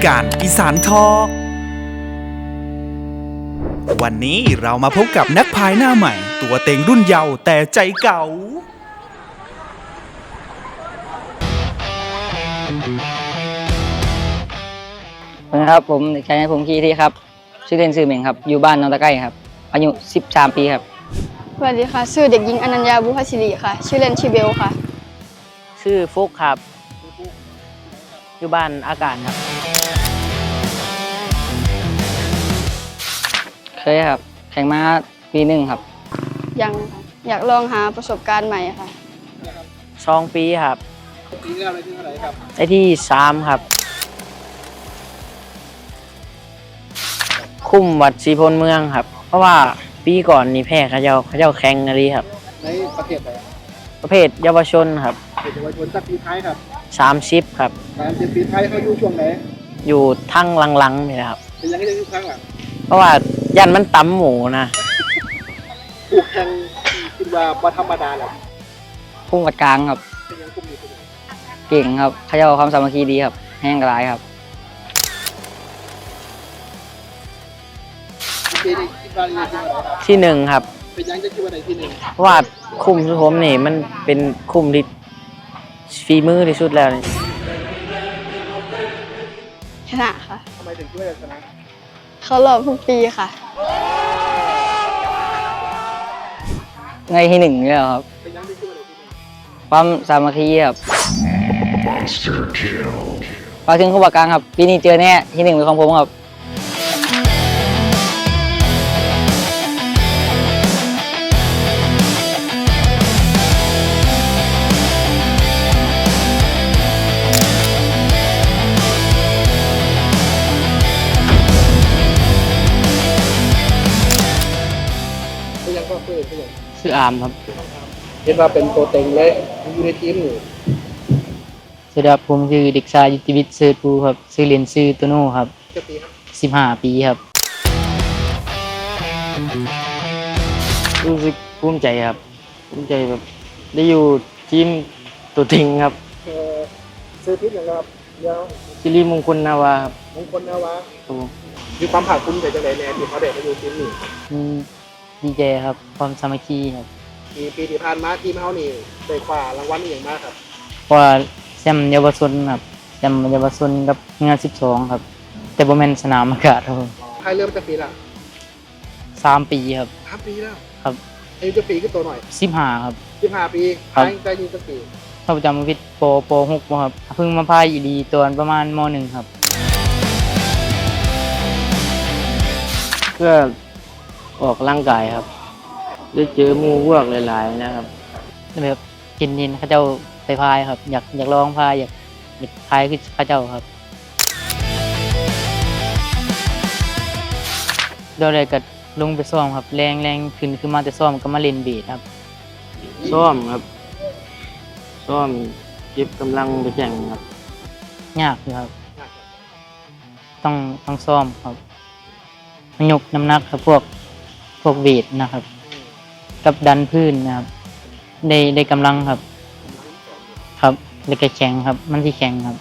รายการอีสานทอล์กวันนี้เรามาพบกับนักพายหน้าใหม่ ตัวเต็งรุ่นเยาว์แต่ใจเก่า นะครับผมเด็กชายผมคีที่ครับชื่อเล่นชื่อเหม่งครับ อยู่บ้านนนตะไก้ครับ อายุ 13 ปีครับ สวัสดีค่ะ ชื่อเด็กหญิงอนัญญาบุพศิริค่ะ ชื่อเล่นชื่อเบลค่ะ ชื่อฟุกครับ อยู่บ้านอากาศครับ เคยครับ แข่งมาปีหนึ่งครับ ยังค่ะอยากลองหาประสบการณ์ใหม่ค่ะสองปีครับไอที่สามครับ คุ้มวัดศรีพลเมืองครับ เพราะว่าปีก่อนนี่แพ้เขาเจ้าเขาเจ้าแข่งอะไรครับ ในประเทศไหนประเภทเยาวชนครับเป็นเยาวชนสักปีท้ายครับ สามสิบครับ สามสิบปีท้ายเขาอยู่ช่วงไหนอยู่ทั้งหลังๆนี่แหละครับ เป็นยังไงจะอยู่ข้างหลังเพราะว่ายันมันตำหมูนะผู้แข่งคิดว่าบ่ธรรมดาแหละพุ่งกัดกลางครับ เป็นยังคุมอยู่เป็นยังเก่งครับเขาเจ้าความสามัคคีดีครับ แห้งกระไรครับ ปีนี้คิดว่าจะที่ไหนครับที่หนึ่งครับ เป็นยังจะคิดว่าไหนที่หนึ่งเพราะว่าคุมสุผมนี่มันเป็นคุมที่ ฝีมือที่สุดแล้วนี่ชนะค่ะ ทำไมถึงคิดว่าจะชนะเขารอบทุกปีค่ะ ในที่หนึ่งนี่แหละครับ เป็นยังจะคิดว่าไหนที่หนึ่งความสามัคคีครับพอถึงคู่บักกลางครับปีนี้เจอแน่ที่หนึ่งเป็นของผมครับาร์มครับเห็นว่าเป็นตัวเต็งเลยอยู่ในทีมนี่สวัสดีครับผมคือเด็กชายยุทธวิทย์เสิร์ชภูครับชื่อเรียนชื่อโตโน่ครับจะปีครับสิบห้าปีครับ รู้สึกภูมิใจครับภูมิใจแบบได้อยู่ทีมตัวจริงครับเอ่อซื้อทิศอย่างครับยาวซิริมงคลนาวาครับมงคลนาวาครับผมมีความภาคภูมิใจจังไหนแน่ที่เขาได้มาอยู่ทีมนี้มี ดีใจครับ ความสามัคคีครับปีปีที่ผ่านมาทีมเขานี่ได้คว้ารางวัลอหย่างมากครับเพราะว่าแชมป์เยาวชนครับแชมป์เยาวชนกับงานสิบสองครับ แต่บ่แม่นสนามอากาศครับผมใครเริ่มจากปีละสามปีครับ สามปีแล้วครับ อายุจะปีก็ตัวหน่อยสิบห้าครับ สิบห้าปีครับใช้ได้ยินสักปีเข้าประจำวิทย์ปปหกครับเพิ่งมาพายอีดีตอนประมาณมหนึ่งครับเพื่ อออกร่างกายครับ ได้เจอหมู่พวกหลายๆนะครับแบบกินนินเขาเจ้าไปพายครับ อยากอยากลองพายอยากอยากพายคือเขาเจ้าครับเดี๋ยวเลยก็ลงไปซ้อมครับ แรงแรงขึ้นคือมาแต่ซ้อมก็มาเล่นเบีดครับ ซ่อมครับ ซ่อมเก็บกำลังไปแข่งครับ ยากอยู่ครับ ต้องต้องซ้อมครับยกน้ำหนักครับพวก พวกเวทนะครับ กับดันพื้นนะครับ ได้ได้กำลังครับ ครับแล้วก็แข็งครับ มันที่แข็งครับ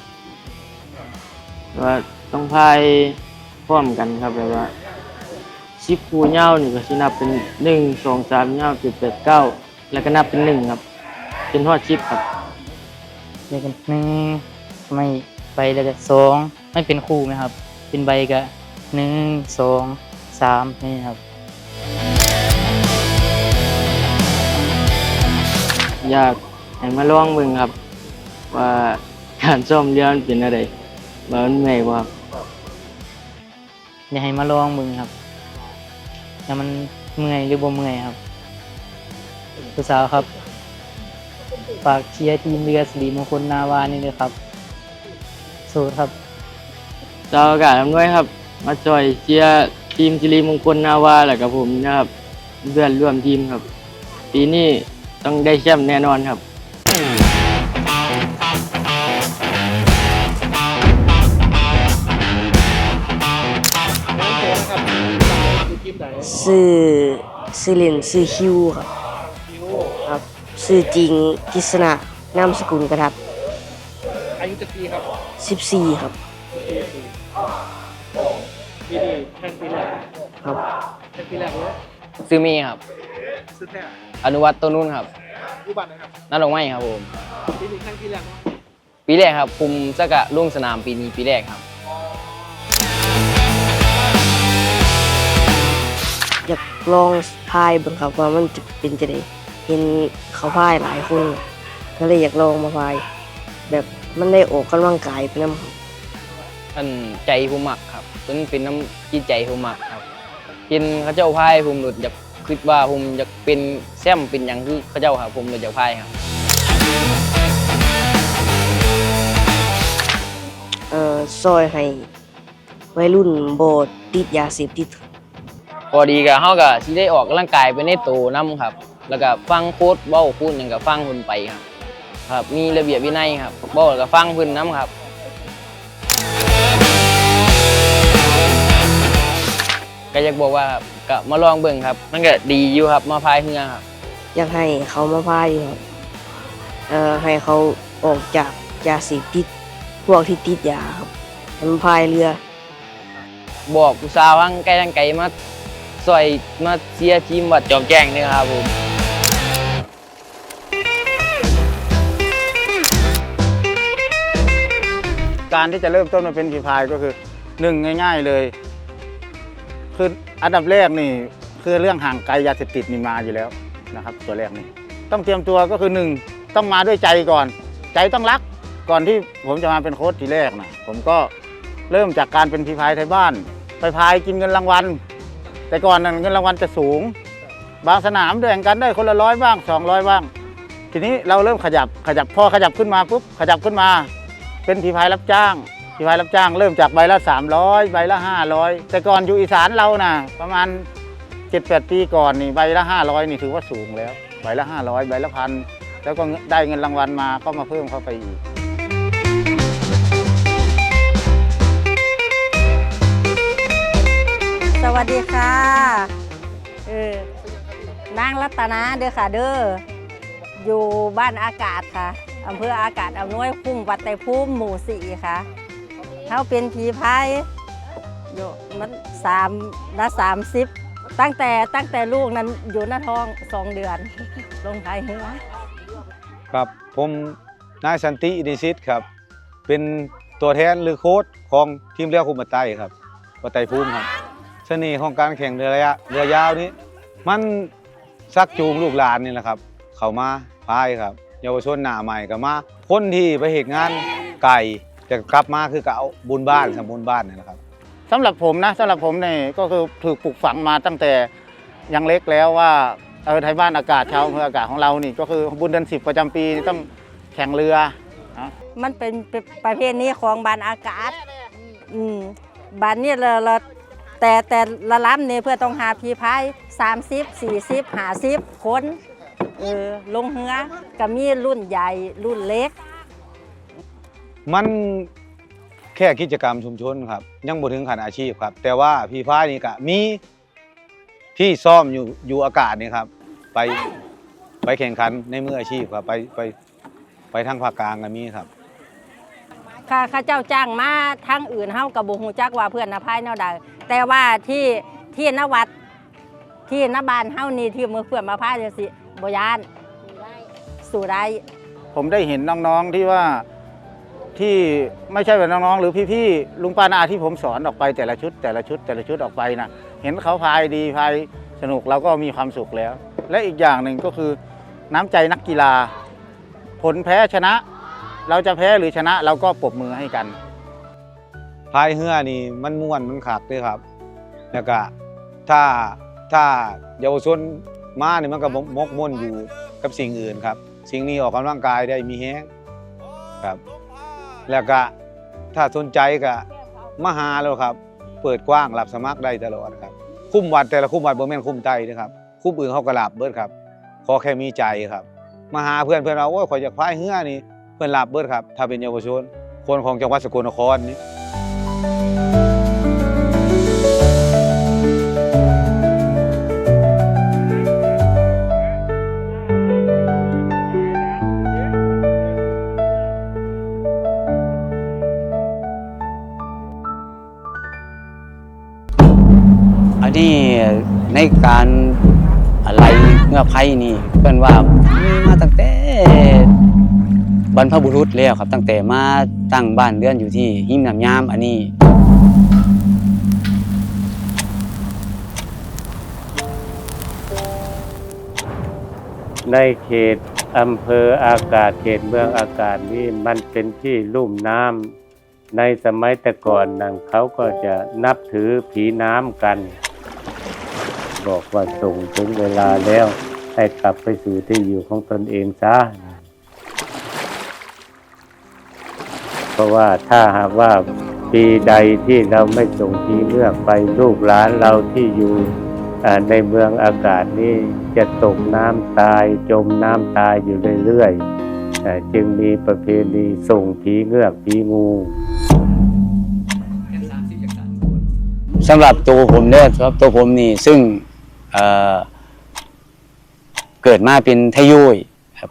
แต่ว่าต้องพายพร้อมกันครับแบบว่าสิบคูเง่านี่ก็สินับเป็นหนึ่งสองสามเง่าเจ็ดแปดเก้าแล้วก็นับเป็นหนึ่งครับเป็นทอดชิปครับเรียกกันหนึ่งไม่ใบแล้วก็สองไม่เป็นคู่ไหมครับ เป็นใบก็หนึ่งสองสามนี่ครับ อยากให้มาลองมึงครับ ว่าการซ่อมเรือมันเป็นอะไรว่ามันเมื่อยบ่ครับอยากให้มาลองมึงครับแล้วมันเมื่อยหรือบ่เมื่อยครับผู้สาวครับ ฝากเชียร์ทีมเรือสิริมงคลนาวานี่เลยครับสู้ครับ เจ้าอากาศอำนวยครับ มาจอยเชียร์ทีมจิรีมงคลนาวาแหละกับผมนะครับเพื่อนร่วมทีมครับ ปีนี้ ต้องได้แชมป์แน่นอนครับอยู่ทีมไหนชื่อชื่อเล่นชื่อคิวครับครับชื่อจริงกิษณะนามสกุลกระทับอายุจะปีครับ14ครับปีนี้แข่งปีแรกครับแข่งปีแรกเลยซื้อมีครับ สุดแท้อนุวัตตัวนุ่นครับอยู่บ้านนะครับน่าลงไม้ครับผม ปีนี้แข่งปีแรกเนาะปีแรกครับคุมสกะลุ่งสนามปีนี้ปีแรกครับ อยากลองพายเบ้างครับว่ามันจะเป็นจะได้เห็นเขาพายหลายคนก็เลยอยากลองมาพาย แบบมันได้ออกกำลังกายไปน้ำครับอันใจผมมักครับเป็นเป็นน้ำจิตใจผมมักครับเห็นเขาเจ้าพายผมหลุดอยาก คิดว่าผมอยากเป็นแซมเป็นอย่างคือเขาเจ้าครับผมเลยอยากพายครับเอ่อซอยให้วัยรุ่นโบติดยาเสพติดพอดีกับเฮาก็สิได้ออกกำลังกายไปในโตนํครับ แล้วก็ฟังโค้ดเว้าพูดหยังก็ฟังเพิ่นไปครับ ครับ มีระเบียบวินัยครับเว้าแล้วก็ฟังเพิ่นนํครับ ก็อยากบอกว่าครับก็มาลองเบิ่งครับ มันก็ดีอยู่ครับมาพายเรือครับอยากให้เขามาพายครับเอ่อให้เขาออกจากยาเสพติดพวกที่ติดยาครับให้มาพายเรือ บอกผู้สาวทั้งไกลทั้งไกลมาซอยมาเชียร์ทีมวัดจอมแจ้งนี่ครับผมการที่จะเริ่มต้นมาเป็นฝีพายก็คือหนึ่งง่าย ๆ เลย คืออันดับแรกนี่คือเรื่องห่างไกลยาเสพติดนี่มาอยู่แล้วนะครับ ตัวแรกนี่ต้องเตรียมตัวก็คือหนึ่งต้องมาด้วยใจก่อน ใจต้องรักก่อนที่ผมจะมาเป็นโค้ชทีแรกนะผมก็เริ่มจากการเป็นฝีพายไทยบ้าน ไปพายกินเงินรางวัล แต่ก่อนนั้นเงินรางวัลจะสูง บางสนามแบ่งกันได้คนละร้อยบ้างสองร้อยบ้าง ทีนี้เราเริ่มขยับขยับพอขยับขึ้นมาปุ๊บขยับขึ้นมา เป็นผีพายรับจ้าง พายรับจ้างเริ่มจากใบละ 300 ใบละ 500 แต่ก่อนอยู่อีสานเรานะประมาณ 7-8 ปีก่อนนี่ใบละ 500 นี่ถือว่าสูงแล้ว ใบละ 500 ใบละพันแล้วก็ได้เงินรางวัลมาก็มาเพิ่มเข้าไปอีกสวัสดีค่ะเออนางรัตนาเด้อค่ะเด้อ อยู่บ้านอากาศค่ะอำเภออากาศอำนวยคุ้มวัดไตรภูมิหมู่สี่ค่ะ เขาเป็นผีพายอยู่มันสามละสามสิบตั้งแต่ตั้งแต่ลูกนั้นอยู่หน้าท้องสองเดือน ลงท้ายหัวครับผมนายสันติอินิสิตครับ เป็นตัวแทนหรือโค้ชของทีมเรือคุมบัตไตครับบัตไตภูมิครับเสน่ห์ของการแข่งเรือระยะเรือยาวนี้ มันซักจูงลูกหลานนี่แหละครับ เขามาพายครับ เยาวชนหน้าใหม่ก็มาคนที่ไปเหตุงานไก่ จะกลับมาคือก็เอาบุญบ้านสมบูรณ์บ้านนี่แหละครับ สำหรับผมนะสำหรับผมเนี่ยก็คือถูกปลูกฝังมาตั้งแต่ยังเล็กแล้วว่าเออไทยบ้านอากาศชาวอำเภออากาศของเรานี่ก็คือบุญเดือนสิบประจำปีต้องแข่งเรือมันเป็นประเภทนี้ของบ้านอากาศ อืมบ้านนี้เราเราแต่แต่ละลำเนี่ยเพื่อต้องหาพีพาย30 40 50คนเออลงเรือก็มีรุ่นใหญ่รุ่นเล็ก มันแค่กิจกรรมชุมชนครับ ยังบ่ถึงขั้นอาชีพครับ แต่ว่าพี่พายนี่ก็มีที่ซ่อมอยู่อยู่อากาศนี่ครับ ไปไปแข่งขันในมืออาชีพครับ ไปไปไปทางภาคกลางก็มีครับข้าข้าเจ้าจ้างมาทางอื่นเฮากับบุฮูจักว่าเพื่อนนภายแนวใดแต่ว่าที่ที่นวัดที่นบ้านเฮานี่ที่มือเพื่อนมาพายจังซี่บ่ยานสู่ได้ผมได้เห็นน้องๆที่ว่า ที่ไม่ใช่แบบน้องๆ หรือพี่ๆลุงป้านาอาที่ผมสอนออกไปแต่ละชุด แต่ละชุดแต่ละชุดออกไปนะเห็นเขาพายดีพายสนุกเราก็มีความสุขแล้ว และอีกอย่างหนึ่งก็คือน้ำใจนักกีฬา ผลแพ้ชนะ เราจะแพ้หรือชนะเราก็ปรบมือให้กันพายเรือนี่มันม่วนมันขักด้วยครับแล้วก็ถ้าถ้าเยาวชนมาเนี่ยมันก็มกมุ่นอยู่กับสิ่งอื่นครับ สิ่งนี้ออกกำลังกายได้มีแห้งครับ แล้วก็ถ้าสนใจก็มาหาแล้วครับ เปิดกว้างรับสมัครได้ตลอดครับ คุ้มวัดแต่ละคุ้มวัดบ่แม่นคุ้มไตนะครับคุ้มอื่นเขาก็รับเบิดครับขอแค่มีใจครับ มาหาเพื่อนเพื่อนเราโอ้ยขอยอยากพายเฮือนี่เพื่อนรับเบิดครับ ถ้าเป็นเยาวชน คนของจังหวัดสกลนครนี่ ในการอะไรเงือกไผ่นี่เพิ่นว่ามีมาตั้งแต่บรรพบุรุษแล้วครับ ตั้งแต่มาตั้งบ้านเรือนอยู่ที่หิมน้ำยามอันนี้ในเขตอำเภออากาศเขตเมืองอากาศนี่มันเป็นที่ลุ่มน้ำในสมัยแต่ก่อนนั่นเขาก็จะนับถือผีน้ำกัน บอกว่าส่งถึงเวลาแล้ว ให้กลับไปสู่ที่อยู่ของตนเองซะเพราะว่าถ้าหากว่าปีใดที่เราไม่ส่งผีเลือกไปลูกหลานเราที่อยู่ในเมืองอากาศนี้จะตกน้ำตายจมน้ำตายอยู่เรื่อยๆจึงมีประเพณีส่งผีเงือกผีงูสำหรับตัวผมเนี่ยสำหรับตัวผมนี่ซึ่ง เอ่อเกิดมาเป็นทะยุย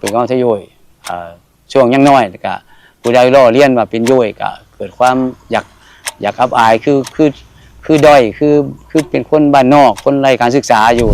เป็นก้องทะยุยเอ่อช่วงยังน้อยก็ผู้ใดล่อเลี้ยนมาเป็นยุยก็เกิดความอยากอยากอับอายคือคือคือด้อยคือคือเป็นคนบ้านนอกคนไร้การศึกษาอยู่